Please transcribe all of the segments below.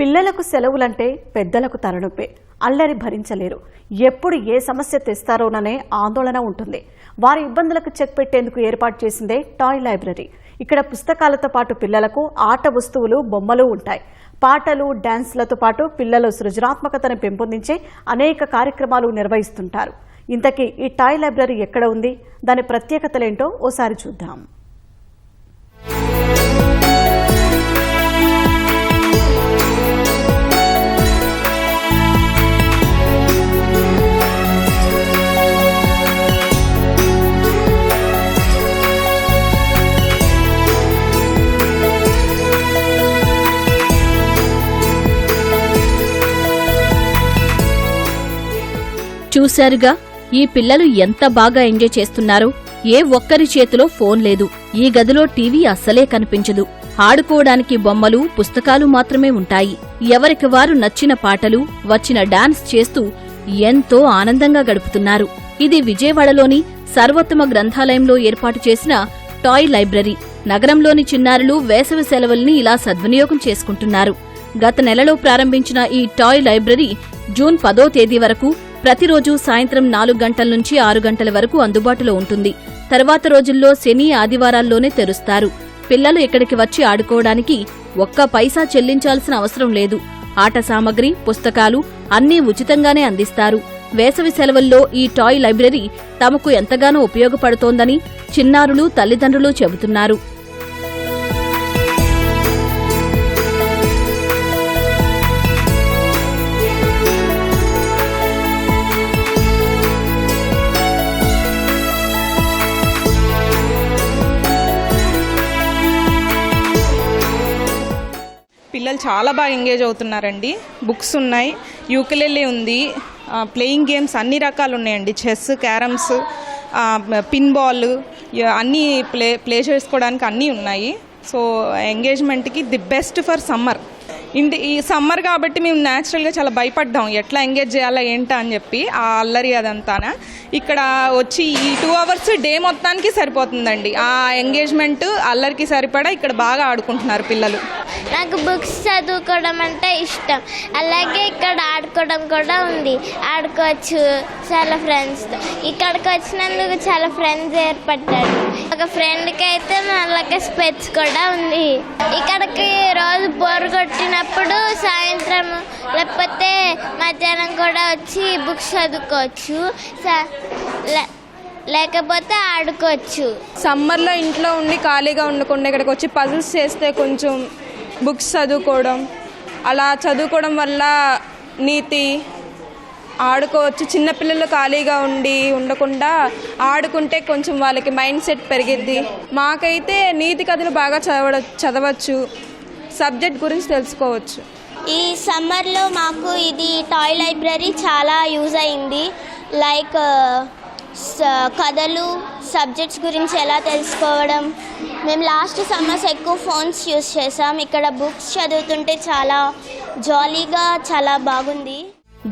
పిల్లలకు సెలవులంటే పెద్దలకు తలనొప్పే. అల్లరి భరించలేరు. ఎప్పుడు ఏ సమస్య తెస్తారోననే ఆందోళన ఉంటుంది. వారి ఇబ్బందులకు చెక్ పెట్టేందుకు ఏర్పాటు చేసిందే టాయ్ లైబ్రరీ. ఇక్కడ పుస్తకాలతో పాటు పిల్లలకు ఆట వస్తువులు బొమ్మలు ఉంటాయి. పాటలు డాన్స్లతో పాటు పిల్లల సృజనాత్మకతను పెంపొందించే అనేక కార్యక్రమాలు నిర్వహిస్తుంటారు. ఇంతకీ ఈ టాయ్ లైబ్రరీ ఎక్కడ ఉంది? దాని ప్రత్యేకతలేంటో ఓసారి చూద్దాం. చూశారుగా? ఈ పిల్లలు ఎంత బాగా ఎంజాయ్ చేస్తున్నారో? ఏ ఒక్కరి చేతిలో ఫోన్ లేదు. ఈ గదిలో టీవీ అస్సలే కనిపించదు. ఆడుకోవడానికి బొమ్మలు పుస్తకాలు మాత్రమే ఉంటాయి. ఎవరికి వారు నచ్చిన పాటలు వచ్చిన డాన్స్ చేస్తూ ఎంతో ఆనందంగా గడుపుతున్నారు. ఇది విజయవాడలోని సర్వోత్తమ గ్రంథాలయంలో ఏర్పాటు చేసిన టాయ్ లైబ్రరీ. నగరంలోని చిన్నారులు వేసవి సెలవుల్ని ఇలా సద్వినియోగం చేసుకుంటున్నారు. గత నెలలో ప్రారంభించిన ఈ టాయ్ లైబ్రరీ జూన్ పదో తేదీ వరకు ప్రతిరోజు సాయంత్రం నాలుగు గంటల నుంచి ఆరు గంటల వరకు అందుబాటులో ఉంటుంది. తర్వాత రోజుల్లో శని ఆదివారాల్లోనే తెరుస్తారు. పిల్లలు ఇక్కడికి వచ్చి ఆడుకోవడానికి ఒక్క పైసా చెల్లించాల్సిన అవసరం లేదు. ఆట సామగ్రి పుస్తకాలు అన్నీ ఉచితంగానే అందిస్తారు. వేసవి సెలవుల్లో ఈ టాయ్ లైబ్రరీ తమకు ఎంతగానో ఉపయోగపడుతోందని చిన్నారులు తల్లిదండ్రులు చెబుతున్నారు. పిల్లలు చాలా బాగా ఎంగేజ్ అవుతున్నారండి. బుక్స్ ఉన్నాయి. యూకెలెల్లీ ఉంది. ప్లేయింగ్ గేమ్స్ అన్ని రకాలు ఉన్నాయండి. చెస్ క్యారమ్స్ పిన్ బాల్ అన్నీ ప్లే ప్లే చేసుకోవడానికి అన్నీ ఉన్నాయి. సో ఎంగేజ్మెంట్కి ది బెస్ట్ ఫర్ సమ్మర్ ఇంటి ఈ సమ్మర్ కాబట్టి మేము న్యాచురల్గా చాలా భయపడ్డాం. ఎట్లా ఎంగేజ్ చేయాలా ఏంటా అని చెప్పి ఆ అల్లరి అదంతాన. ఇక్కడ వచ్చి ఈ టూ అవర్స్ డే మొత్తానికి సరిపోతుందండి. ఆ ఎంగేజ్మెంట్ అల్లరికి సరిపడా ఇక్కడ బాగా ఆడుకుంటున్నారు పిల్లలు. నాకు బుక్స్ చదువుకోవడం అంటే ఇష్టం. అలాగే ఇక్కడ ఆడుకోవడం కూడా ఉంది. ఆడుకోవచ్చు చాలా ఫ్రెండ్స్తో ఇక్కడికి వచ్చినందుకు చాలా ఫ్రెండ్స్ ఏర్పడ్డారు. ఒక ఫ్రెండ్కి అయితే అలాగే స్పెట్స్ కూడా ఉంది. ఇక్కడికి కొట్టినప్పుడు సాయంత్రం లేకపోతే మధ్యాహ్నం కూడా వచ్చి బుక్స్ చదువుకోవచ్చు. లే- లేకపోతే ఆడుకోవచ్చు. సమ్మర్లో ఇంట్లో ఉండి ఖాళీగా ఉండకుండా ఇక్కడికి వచ్చి పజిల్స్ చేస్తే కొంచెం బుక్స్ చదువుకోవడం అలా చదువుకోవడం వల్ల నీతి ఆడుకోవచ్చు. చిన్నపిల్లలు ఖాళీగా ఉండి ఉండకుండా ఆడుకుంటే కొంచెం వాళ్ళకి మైండ్ సెట్ పెరిగిద్ది. మాకైతే నీతి కథలు బాగా చదవ చదవచ్చు. సబ్జెక్ట్ గురించి తెలుసుకోవచ్చు. ఈ సమ్మర్లో మాకు ఇది టాయ్ లైబ్రరీ చాలా యూజ్ అయింది. లైక్ కథలు సబ్జెక్ట్స్ గురించి ఎలా తెలుసుకోవడం. మేము లాస్ట్ సమ్మర్స్ ఎక్కువ ఫోన్స్ యూస్ చేసాం ఇక్కడ బుక్స్ చదువుతుంటే చాలా జాలీగా చాలా బాగుంది.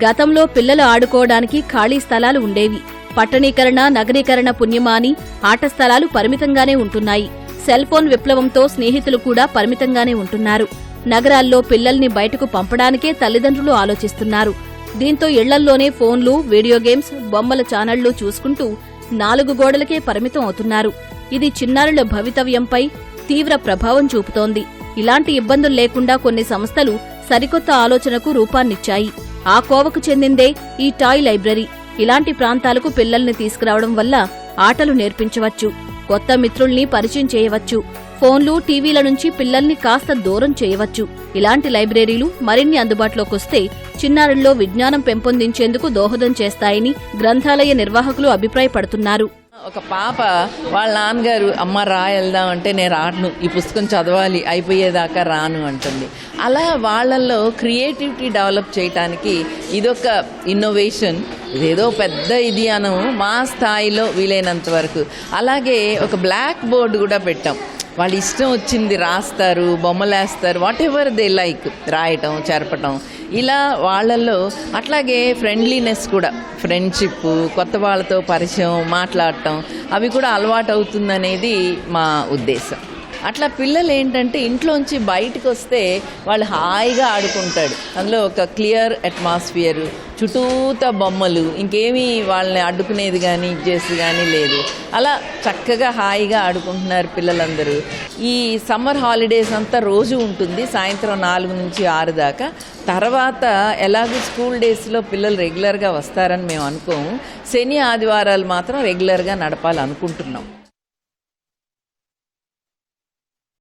గతంలో పిల్లలు ఆడుకోవడానికి ఖాళీ స్థలాలు ఉండేవి. పట్టణీకరణ నగరీకరణ పుణ్యమాని ఆట స్థలాలు పరిమితంగానే ఉంటున్నాయి. సెల్ ఫోన్ విప్లవంతో స్నేహితులు కూడా పరిమితంగానే ఉంటున్నారు. నగరాల్లో పిల్లల్ని బయటకు పంపడానికే తల్లిదండ్రులు ఆలోచిస్తున్నారు. దీంతో ఇళ్ళల్లోనే ఫోన్లు వీడియో గేమ్స్ బొమ్మల ఛానళ్ళు చూసుకుంటూ నాలుగు గోడలకే పరిమితం అవుతున్నారు. ఇది చిన్నారుల భవితవ్యంపై తీవ్ర ప్రభావం చూపుతోంది. ఇలాంటి ఇబ్బందులు లేకుండా కొన్ని సంస్థలు సరికొత్త ఆలోచనకు రూపాన్నిచ్చాయి. ఆ కోవకు చెందిందే ఈ టాయ్ లైబ్రరీ. ఇలాంటి ప్రాంతాలకు పిల్లల్ని తీసుకురావడం వల్ల ఆటలు నేర్పించవచ్చు. కొత్త మిత్రుల్ని పరిచయం చేయవచ్చు. ఫోన్లు టీవీల నుంచి పిల్లల్ని కాస్త దూరం చేయవచ్చు. ఇలాంటి లైబ్రరీలు మరిన్ని అందుబాటులోకొస్తే చిన్నారుల్లో విజ్ఞానం పెంపొందించేందుకు దోహదం చేస్తాయని గ్రంథాలయ నిర్వాహకులు అభిప్రాయపడుతున్నారు. ఒక పాప వాళ్ళ నాన్నగారు అమ్మ రా వెళ్దాం అంటే నేను రాను ఈ పుస్తకం చదవాలి అయిపోయేదాకా రాను అంటుంది. అలా వాళ్ళల్లో క్రియేటివిటీ డెవలప్ చేయటానికి ఇదొక ఇన్నోవేషన్ ఇదేదో పెద్ద ఇది అను మా స్థాయిలో వీలైనంత వరకు. అలాగే ఒక బ్లాక్ బోర్డు కూడా పెట్టాం. వాళ్ళు ఇష్టం వచ్చింది రాస్తారు బొమ్మలేస్తారు వాట్ ఎవర్ దే లైక్ రాయటం చెరపటం. ఇలా వాళ్ళల్లో అట్లాగే ఫ్రెండ్లీనెస్ కూడా ఫ్రెండ్షిప్ కొత్త వాళ్ళతో పరిచయం మాట్లాడటం అవి కూడా అలవాటు అవుతుందనేది మా ఉద్దేశం. అట్లా పిల్లలు ఏంటంటే ఇంట్లోంచి బయటకు వస్తే వాళ్ళు హాయిగా ఆడుకుంటాడు. అందులో ఒక క్లియర్ అట్మాస్ఫియర్ చుట్టూత బొమ్మలు ఇంకేమీ వాళ్ళని అడ్డుకునేది కానీ ఇచ్చేసి కానీ లేదు. అలా చక్కగా హాయిగా ఆడుకుంటున్నారు పిల్లలందరూ. ఈ సమ్మర్ హాలిడేస్ అంతా రోజు ఉంటుంది సాయంత్రం నాలుగు నుంచి ఆరు దాకా. తర్వాత ఎలాగో స్కూల్ డేస్లో పిల్లలు రెగ్యులర్గా వస్తారని మేము అనుకోము. శని ఆదివారాలు మాత్రం రెగ్యులర్గా నడపాలనుకుంటున్నాం.